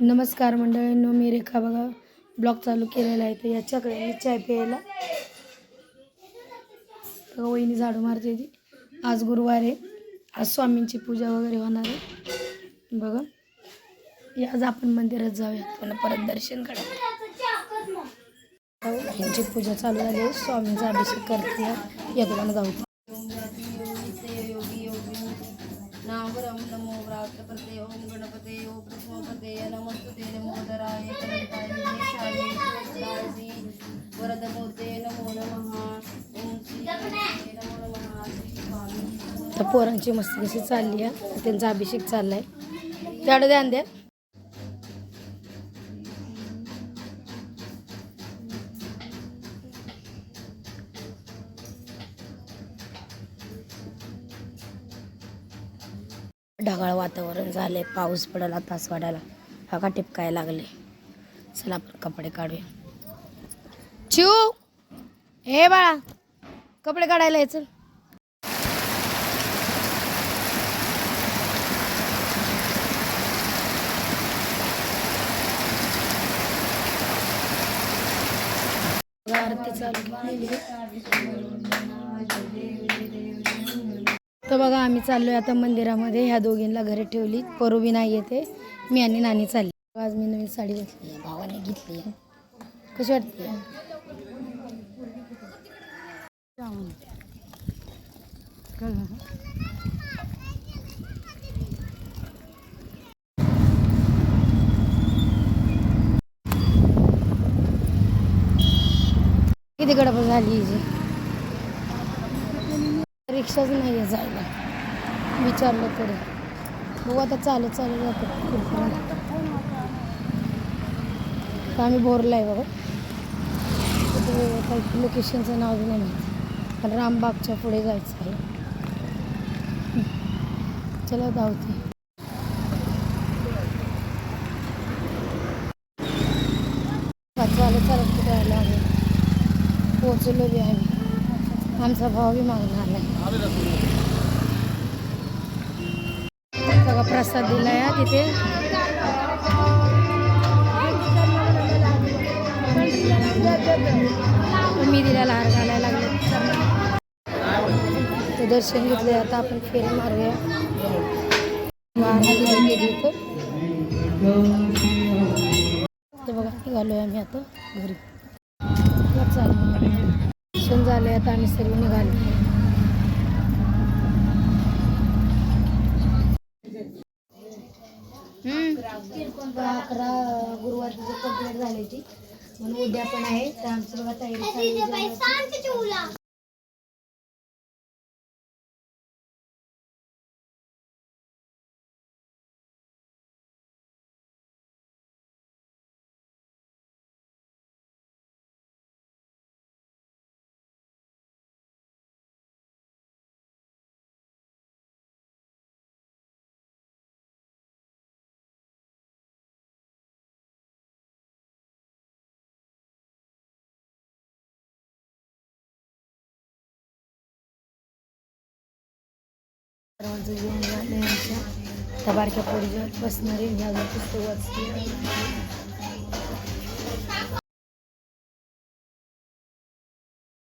नमस्कार मंडळींनो मी रेखा बघा. ब्लॉग चालू केलेला आहे तर याच्याकडे मी चाय प्यायला. तर वहिनी झाडू मारते ती. आज गुरुवार आहे. आज स्वामींची पूजा वगैरे होणार आहे. बघा. या आज आपण मंदिरात जाऊया पुन्हा परत दर्शन करा यांची पूजा चालू झाली आहे. स्वामींचा अभिषेक करते. यजमान जाऊ नामरम नमो व्रातपते ओम गणपते ओम कृष्णपते नमस्तुते नमोदराय कलंकाय वरदमूर्ते नमो नमः ओम श्री नमो पोरांची मस्त कशी चालली आहे? त्यांचा अभिषेक चाललाय. तेवढं ध्यान द्या. ढगाळ वातावरण झाले पाऊस पडला तास वाढायला. हका टिपकाय लागले. चला आपण कपडे काढूया. चिऊ! हे बाळा कपडे काढायला यायचं आरती चालू तर बघा आम्ही चाललोय आता मंदिरामध्ये. ह्या दोघींना घरी ठेवली. परू बी नाही येते. मी आणि नानी चालली. आज मी नवीन साडी घेतली. आहे भावाने घेतली. आहे कशी वाटते? किती गडबड झाली हिची रिक्षाच नाही आहे जायला. विचारलं तरी. बघू आता चालत चालत जातो. कुठपर्यंत तर आम्ही बोरला आहे बघा काही लोकेशनचं नाव नाही माहिती. पण रामबागच्या पुढे जायचं आहे. चला धावते. चालत चालत कुठे आला आहे पोहोचलो बी आम्ही आमचा भाव बी मागून आला बघा प्रसाद दिलाय तिथे. मी दिला लहार घालायला लागले. ते दर्शन घेतले आता आपण फेरी मारूया. ते बघा निघालोय आम्ही आता घरी. चालू. दर्शन झाले आता आम्ही सर्व निघालो. अकरा गुरुवारची कंप्लीट झाली ती म्हणून उद्या पण आहे. तर आमची बघा तयारी चालू आहे जाण्याची. सर्वांचं जेवण झालं आमच्या त्या बारक्या बसणारे ह्या पुस्तक वाचते